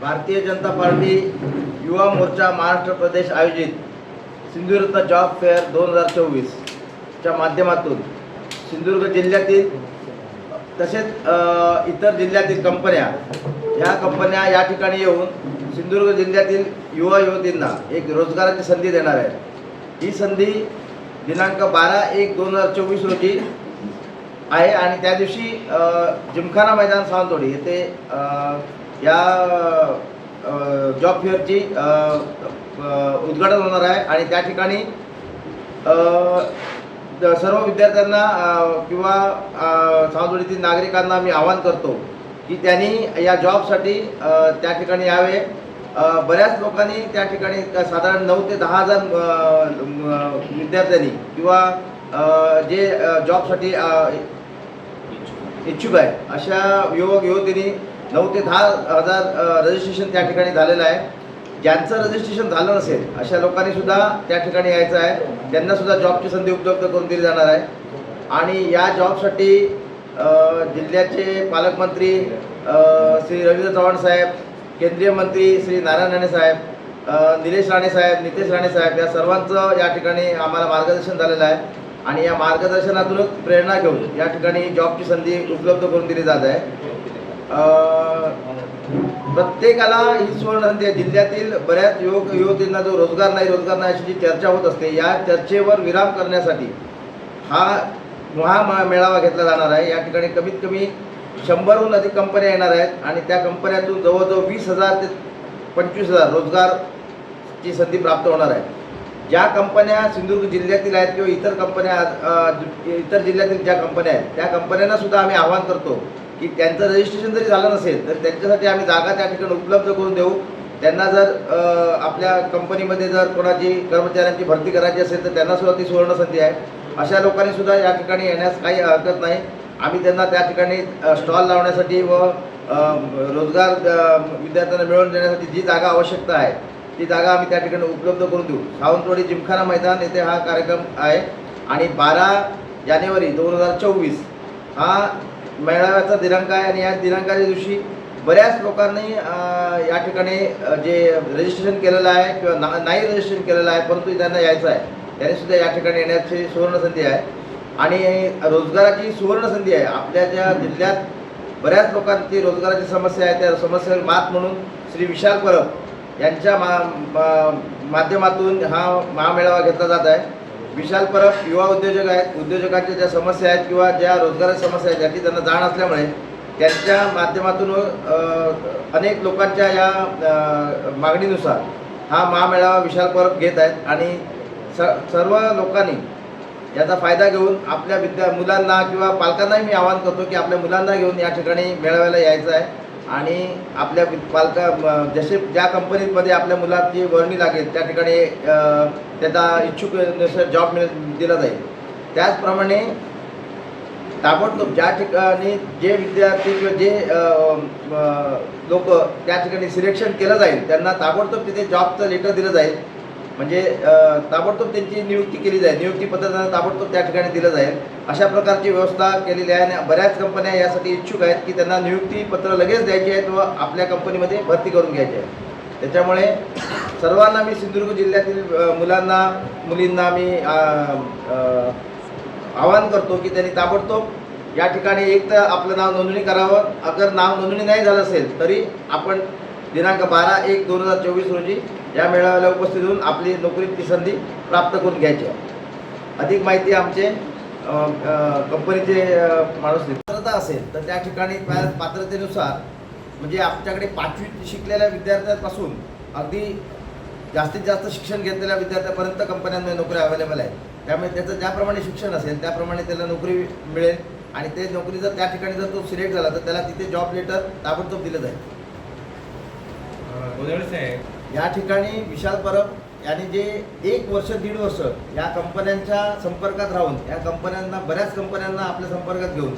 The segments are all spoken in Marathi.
भारतीय जनता पार्टी युवा मोर्चा महाराष्ट्र प्रदेश आयोजित सिंधुदुर्ग जॉब फेअर दोन हजार चोवीसच्या माध्यमातून सिंधुदुर्ग जिल्ह्यातील तसेच इतर जिल्ह्यातील कंपन्या ह्या कंपन्या या ठिकाणी येऊन सिंधुदुर्ग जिल्ह्यातील युवा युवतींना एक रोजगाराची संधी देणार आहे ही संधी दिनांक बारा एक दोन हजार चोवीस रोजी आहे आणि त्या दिवशी जिमखाना मैदान सावंतवाडी येथे या जॉब फेअरची उद्घाटन होणार आहे आणि त्या ठिकाणी सर्व विद्यार्थ्यांना किंवा सावंतवाडीतील नागरिकांना मी आवाहन करतो की त्यांनी या जॉबसाठी त्या ठिकाणी यावे. बऱ्याच लोकांनी त्या ठिकाणी साधारण नऊ ते दहा हजार विद्यार्थ्यांनी किंवा जे जॉबसाठी इच्छुक आहे अशा युवक युवतींनी नऊ ते दहा हजार रजिस्ट्रेशन त्या ठिकाणी झालेलं आहे. ज्यांचं रजिस्ट्रेशन झालं नसेल अशा लोकांनी सुद्धा त्या ठिकाणी यायचं आहे. त्यांना सुद्धा जॉबची संधी उपलब्ध करून दिली जाणार आहे. आणि या जॉबसाठी जिल्ह्याचे पालकमंत्री श्री रवींद्र चव्हाण साहेब केंद्रीय मंत्री श्री नारायण राणे साहेब निलेश राणे साहेब नितेश राणे साहेब या सर्वांचं या ठिकाणी आम्हाला मार्गदर्शन झालेलं आहे. आणि या मार्गदर्शनातूनच प्रेरणा घेऊन या ठिकाणी जॉबची संधी उपलब्ध करून दिली जात आहे. प्रत्येकाला ही सुवर्ण संधी आहे. जिल्ह्यातील बऱ्याच युवक युवतींना जो रोजगार नाही रोजगार नाही अशी जी चर्चा होत असते या चर्चेवर विराम करण्यासाठी हा महा मेळावा घेतला जाणार आहे. या ठिकाणी कमीत कमी शंभरहून अधिक कंपन्या येणार आहेत आणि त्या कंपन्यातून जवळजवळ वीस हजार ते पंचवीस हजार रोजगारची संधी प्राप्त होणार आहे. ज्या कंपन्या सिंधुदुर्ग जिल्ह्यातील आहेत किंवा इतर कंपन्या इतर जिल्ह्यातील ज्या कंपन्या आहेत त्या कंपन्यांना सुद्धा आम्ही आवाहन करतो की त्यांचं रजिस्ट्रेशन जरी झालं नसेल तर त्यांच्यासाठी आम्ही जागा त्या ठिकाणी उपलब्ध करून देऊ. त्यांना जर आपल्या कंपनीमध्ये जर कोणाची कर्मचाऱ्यांची भरती करायची असेल तर त्यांना सुद्धा ती सुवर्ण संधी आहे. अशा लोकांनी सुद्धा या ठिकाणी येण्यास काही हरकत नाही. आम्ही त्यांना त्या ठिकाणी स्टॉल लावण्यासाठी व रोजगार विद्यार्थ्यांना मिळवून देण्यासाठी जी जागा आवश्यकता आहे ती जागा आम्ही त्या ठिकाणी उपलब्ध करून देऊ. सावंतवाडी जिमखाना मैदान येथे हा कार्यक्रम आहे. आणि बारा जानेवारी दोन हजार चोवीस हा मेळाव्याचा दिनांक आहे आणि या दिनांकाच्या दिवशी बऱ्याच लोकांनी या ठिकाणी जे रजिस्ट्रेशन केलेलं आहे किंवा ना नाही रजिस्ट्रेशन केलेलं आहे परंतु त्यांना यायचं आहे. त्याने सुद्धा या ठिकाणी येण्याची सुवर्णसंधी आहे. आणि रोजगाराची सुवर्णसंधी आहे. आपल्या ज्या जिल्ह्यात बऱ्याच लोकांची रोजगाराची समस्या आहे त्या समस्येवर मात म्हणून श्री विशाल परब यांच्या मा- माध्यमातून हा महामेळावा घेतला जात आहे. विशाल परब युवा उद्योजक आहेत उद्योजकांच्या ज्या समस्या आहेत किंवा ज्या रोजगाराच्या समस्या आहेत याची त्यांना जाण असल्यामुळे त्यांच्या माध्यमातून अनेक लोकांच्या या मागणीनुसार हा महामेळावा विशाल परब घेत आहेत आणि स सर्व लोकांनी याचा फायदा घेऊन आपल्या विद्या मुलांना किंवा पालकांनाही मी आवाहन करतो की आपल्या मुलांना घेऊन या ठिकाणी मेळाव्याला यायचं आहे. आणि आपल्या पालका जसे ज्या कंपनीमध्ये आपल्या मुलाची वर्णी लागेल त्या ठिकाणी त्याचा इच्छुक जॉब मिळ दिला जाईल. त्याचप्रमाणे ताबडतोब ज्या ठिकाणी जे विद्यार्थी किंवा जे लोक त्या ठिकाणी सिलेक्शन केलं जाईल त्यांना ताबडतोब तिथे जॉबचं लेटर दिलं जाईल. म्हणजे ताबडतोब त्यांची नियुक्ती केली जाईल. नियुक्तीपत्र त्यांना ताबडतोब त्या ठिकाणी दिलं जाईल. अशा प्रकारची व्यवस्था केलेली आहे आणि बऱ्याच कंपन्या यासाठी इच्छुक आहेत की त्यांना नियुक्तीपत्र लगेच द्यायची आहेत व आपल्या कंपनीमध्ये भरती करून घ्यायची आहे त्याच्यामुळे सर्वांना मी सिंधुदुर्ग जिल्ह्यातील मुलांना मुलींना मी आवाहन करतो की त्यांनी ताबडतोब या ठिकाणी एक तर आपलं नाव नोंदणी करावं. अगर नाव नोंदणी नाही झालं असेल तरी आपण दिनांक बारा एक दोन हजार चोवीस रोजी या मेळाव्याला उपस्थित होऊन आपली नोकरीची संधी प्राप्त करून घ्यायची. आहे अधिक माहिती आमचे कंपनीचे माणूस पात्रता असेल तर त्या ठिकाणी पात्रतेनुसार म्हणजे आमच्याकडे पाचवी शिकलेल्या विद्यार्थ्यांपासून अगदी जास्तीत जास्त शिक्षण घेतलेल्या विद्यार्थ्यापर्यंत कंपन्यांमध्ये नोकरी अवेलेबल आहे त्यामुळे त्याचं ज्याप्रमाणे शिक्षण असेल त्याप्रमाणे त्याला नोकरी मिळेल. आणि ते नोकरी जर त्या ठिकाणी जर तो सिलेक्ट झाला तर त्याला तिथे जॉब लेटर ताबडतोब दिलं जाईल. या ठिकाणी विशाल परब यांनी जे एक वर्ष दीड वर्ष या कंपन्यांच्या संपर्कात राहून या कंपन्यांना बऱ्याच कंपन्यांना आपल्या संपर्कात घेऊन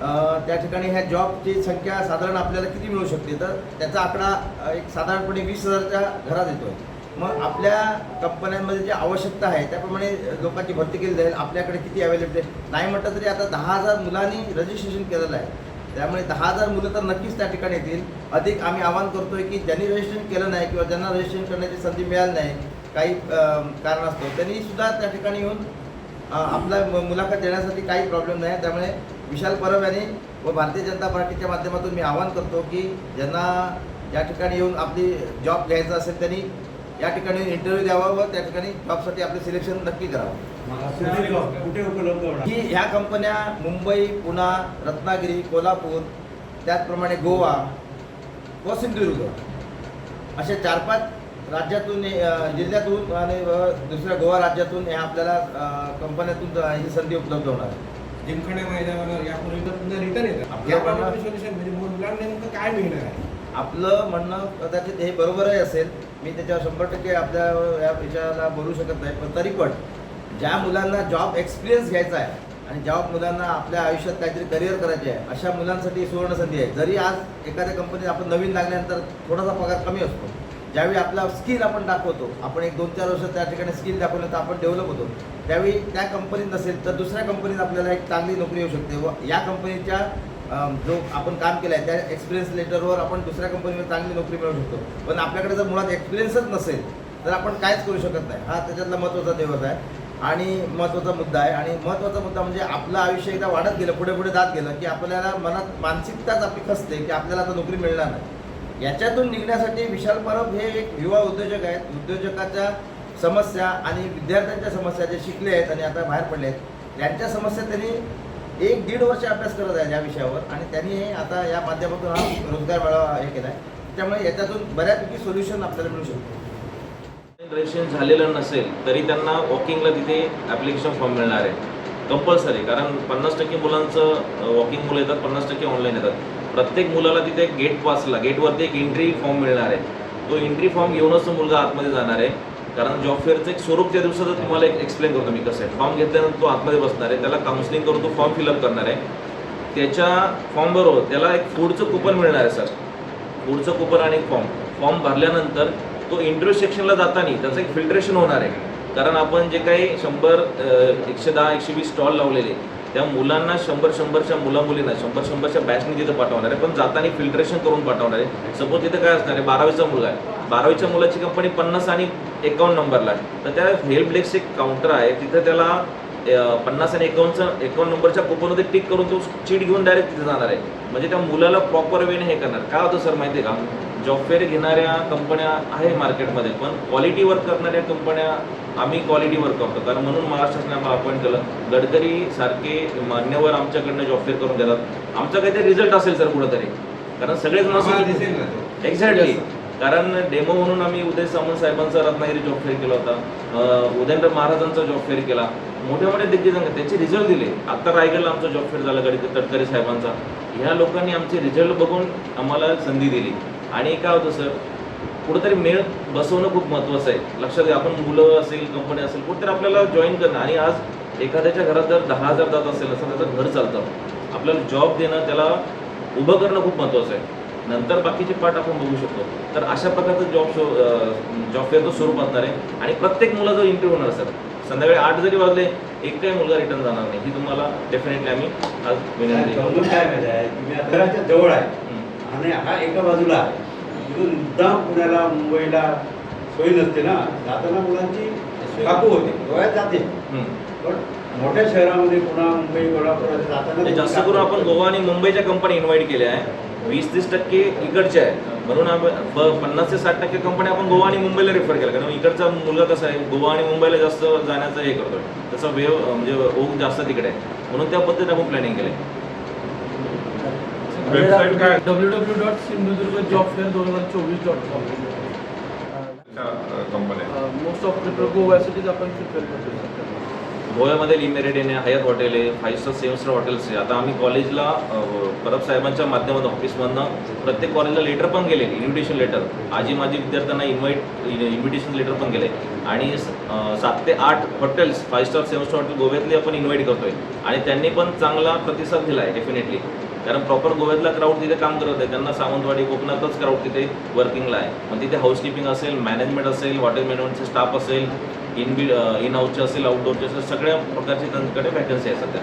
त्या ठिकाणी ह्या जॉबची संख्या साधारण आपल्याला किती मिळू शकते? तर त्याचा आकडा एक साधारणपणे वीस हजारच्या घरात येतो मग आपल्या कंपन्यांमध्ये जी आवश्यकता आहे त्याप्रमाणे लोकांची भरती केली जाईल. आपल्याकडे किती अवेलेबल आहे? नाही म्हटलं तरी आता दहा हजार मुलांनी रजिस्ट्रेशन केलेलं आहे. त्यामुळे दहा हजार मुलं तर नक्कीच त्या ठिकाणी येतील. अधिक आम्ही आवाहन करतोय की ज्यांनी रजिस्ट्रेशन केलं नाही किंवा ज्यांना रजिस्ट्रेशन करण्याची संधी मिळाली नाही काही कारण असतो त्यांनी सुद्धा त्या ठिकाणी येऊन आपला मुलाखत देण्यासाठी काही प्रॉब्लेम नाही. त्यामुळे विशाल परब यांनी व भारतीय जनता पार्टीच्या माध्यमातून मी आवाहन करतो की ज्यांना या ठिकाणी येऊन आपली जॉब घ्यायचा असेल त्यांनी या ठिकाणी इंटरव्ह्यू द्यावा व त्या ठिकाणी जॉबसाठी आपले सिलेक्शन नक्की करावं. कुठे उपलब्ध ही ह्या कंपन्या मुंबई पुणा रत्नागिरी कोल्हापूर त्याचप्रमाणे गोवा व सिंधुदुर्ग असे चार पाच राज्यातून जिल्ह्यातून आणि दुसऱ्या गोवा राज्यातून ह्या आपल्याला कंपन्यातून ही संधी उपलब्ध होणार आहे. जिमखान्या मैदानावर यापूर्वी तर पुन्हा रिटर्न येतात. सोल्युशन म्हणजे मुलांना नेमकं काय मिळणार आहे? आपलं म्हणणं कदाचित हे बरोबरही असेल. मी त्याच्यावर शंभर टक्के आपल्या या विषयाला बोलू शकत नाही पण तरी पण ज्या मुलांना जॉब एक्सपिरियन्स घ्यायचा आहे आणि ज्या मुलांना आपल्या आयुष्यात काहीतरी करिअर करायचे आहे अशा मुलांसाठी ही सुवर्ण संधी आहे. जरी आज एखाद्या कंपनीत आपण नवीन लागल्यानंतर थोडासा पगार कमी असतो ज्यावेळी आपला स्किल आपण दाखवतो आपण एक दोन चार वर्ष त्या ठिकाणी स्किल दाखवलं तर आपण डेव्हलप होतो. त्यावेळी त्या कंपनीत नसेल तर दुसऱ्या कंपनीत आपल्याला एक चांगली नोकरी येऊ शकते व या कंपनीच्या जो आपण काम केलं आहे त्या एक्सपिरियन्स लेटरवर आपण दुसऱ्या कंपनीमध्ये चांगली नोकरी मिळवू शकतो. पण आपल्याकडे जर मुळात एक्सपिरियन्सच नसेल तर आपण काहीच करू शकत नाही. हा त्याच्यातला महत्त्वाचा दिवस आहे. आणि महत्त्वाचा मुद्दा आहे. आणि महत्त्वाचा मुद्दा म्हणजे आपलं आयुष्य एकदा वाढत गेलं पुढे पुढे जात गेलं की आपल्याला मनात मानसिकताच आपली खसते की आपल्याला आता नोकरी मिळणार नाही. याच्यातून निघण्यासाठी विशाल परब हे एक युवा उद्योजक आहेत. उद्योजकाच्या समस्या आणि विद्यार्थ्यांच्या समस्या जे शिकले आहेत आणि आता बाहेर पडले आहेत यांच्या समस्या त्यांनी एक दीड वर्ष अभ्यास करत आहे या विषयावर आणि त्यांनी हे आता या माध्यमातून हा रोजगार मेळावा हे केला आहे त्यामुळे याच्यातून बऱ्यापैकी सोल्युशन आपल्याला मिळू शकतो. रजिस्ट्रेशन झालेलं नसेल तरी त्यांना वॉकिंगला तिथे ॲप्लिकेशन फॉर्म मिळणार आहे. कंपल्सरी कारण पन्नास टक्के मुलांचं वॉकिंग मुलं येतात पन्नास टक्के ऑनलाईन येतात. प्रत्येक मुलाला तिथे एक गेट पासला गेटवरती एक एंट्री फॉर्म मिळणार आहे. तो एंट्री फॉर्म घेऊनच तो मुलगा आतमध्ये जाणार आहे. कारण जॉब फेअरचं एक स्वरूप त्या दिवसाचं तुम्हाला एक एक्सप्लेन करतो मी कसं आहे. फॉर्म घेतल्यानंतर तो आतमध्ये बसणार आहे. त्याला काउन्सिलिंग करून तो फॉर्म फिलअप करणार आहे. त्याच्या फॉर्मबरोबर त्याला एक फूडचं कुपन मिळणार आहे सर फूडचं कुपन आणि फॉर्म फॉर्म भरल्यानंतर तो इंटरव्ह्यू सेक्शनला जाताना त्याचं एक फिल्ट्रेशन होणार आहे. कारण आपण जे काही शंभर एकशे दहा एकशे वीस स्टॉल लावलेले त्या मुलांना शंभर शंभरच्या मुला मुलींना शंभर शंभरच्या बॅचने तिथं पाठवणार आहे. पण जाताना फिल्ट्रेशन करून पाठवणार आहे. सपोज तिथं काय असणार आहे? बारावीचा मुलगा आहे. बारावीच्या मुलाची कंपनी पन्नास आणि एकावन्न नंबरला आहे. तर त्या हेल्प डेस्क एक काउंटर आहे. तिथं त्याला पन्नास आणि एकावन्नचं एकावन्न नंबरच्या कुपनमध्ये टिक करून तो चीट घेऊन डायरेक्ट तिथे जाणार आहे. म्हणजे त्या मुलाला प्रॉपर वेने हे करणार. काय होतं सर माहिती आहे का? जॉब फेअर घेणाऱ्या कंपन्या आहे मार्केटमध्ये पण क्वालिटी वर्क करणाऱ्या कंपन्या आम्ही क्वालिटी वर्क करतो. कारण म्हणून महाराष्ट्र शासनाला अपॉइंट केलं. गडकरी सारखे मान्यवर आमच्याकडनं जॉब फेअर करून देतात. आमचा काहीतरी रिझल्ट असेल सर कुठंतरी. कारण सगळेच आम्हाला माणसं एक्झॅक्टली कारण डेमो म्हणून आम्ही उदय सामंत साहेबांचा रत्नागिरी जॉब फेअर केला होता. उदयनराव महाराजांचा जॉब फेअर केला. मोठ्या मोठ्या दिग्गजांना त्याचे रिझल्ट दिले. आत्ता रायगडला आमचा जॉब फेअर झाला गडकरी तटकरे साहेबांचा. ह्या लोकांनी आमचे रिझल्ट बघून आम्हाला संधी दिली. आणि काय होतं सर? कुठंतरी मेळ बसवणं खूप महत्त्वाचं आहे. लक्षात घ्या आपण मुलं असेल कंपनी असेल कुठेतरी आपल्याला जॉईन करणं. आणि आज एखाद्याच्या घरात जर दहा हजार जात असेल असं त्याचं घर चालतं. आपल्याला जॉब देणं त्याला उभं करणं खूप महत्त्वाचं आहे. नंतर बाकीचे पार्ट आपण बघू शकतो. तर अशा प्रकारचं जॉब शो जॉब फेअरचं स्वरूप असणार आहे. आणि प्रत्येक मुलाचा इंटरव्ह्यू होणार सर संध्याकाळी आठ जरी वाजले एकही मुलगा रिटर्न जाणार नाही. ही तुम्हाला डेफिनेटली आम्ही आज विनंती काय माहिती आहे? तुम्ही आता घराच्या जवळ आहे. आणि हा एका बाजूला इथून मुद्दाम पुण्याला मुंबईला सोय नसते ना. जाताना मुलांची काकू होते. गोव्यात जाते. पण मोठ्या शहरामध्ये पुन्हा मुंबई कोल्हापूर जाताना जास्त करून आपण गोवा आणि मुंबईच्या कंपनी इन्व्हाइट केल्या आहे. वीस तीस टक्के इकडच्या आहे. म्हणून आपण पन्नास ते साठ टक्के कंपनी आपण गोवा आणि मुंबईला रेफर केल्या कारण इकडचा मुलगा कसा आहे? गोवा आणि मुंबईला जास्त जाण्याचं हे करतोय. त्याचा वेव म्हणजे ओघ जास्त तिकडे आहे. म्हणून त्या पद्धतीने आपण प्लॅनिंग केलं वेबसाईट काय? W W dot Sindhudurg job fair दोन हजार चोवीस dot com most of prefer गोव्यासाठीच आपण प्रिफर करतो. गोव्यामध्ये लिमेरिड आहे हयात हॉटेल आहे five star seven star hotels आहे. आता आम्ही कॉलेजला परब साहेबांच्या माध्यमातून ऑफिसमधनं प्रत्येक कॉलेजला लेटर पण गेले इन्व्हिटेशन लेटर आजी माझी विद्यार्थ्यांना इन्व्हाइट इन्व्हिटेशन लेटर पण गेले. आणि सात ते आठ hotels five star seven star hotel गोव्यातले आपण इन्व्हाइट करतोय. आणि त्यांनी पण चांगला प्रतिसाद दिला आहे डेफिनेटली कारण प्रॉपर गोव्यातला क्राऊड तिथे काम करत आहे. त्यांना सावंतवाडी कोकणातच क्राऊड तिथे वर्किंगला आहे. मग तिथे हाऊसकीपिंग असेल मॅनेजमेंट असेल हॉटेल मॅनेजमेंटचे स्टाफ असेल इन बी इन हाऊसचे असेल आउटडोअरचे असेल सगळ्या प्रकारचे त्यांच्याकडे वॅकन्सी आहे सध्या.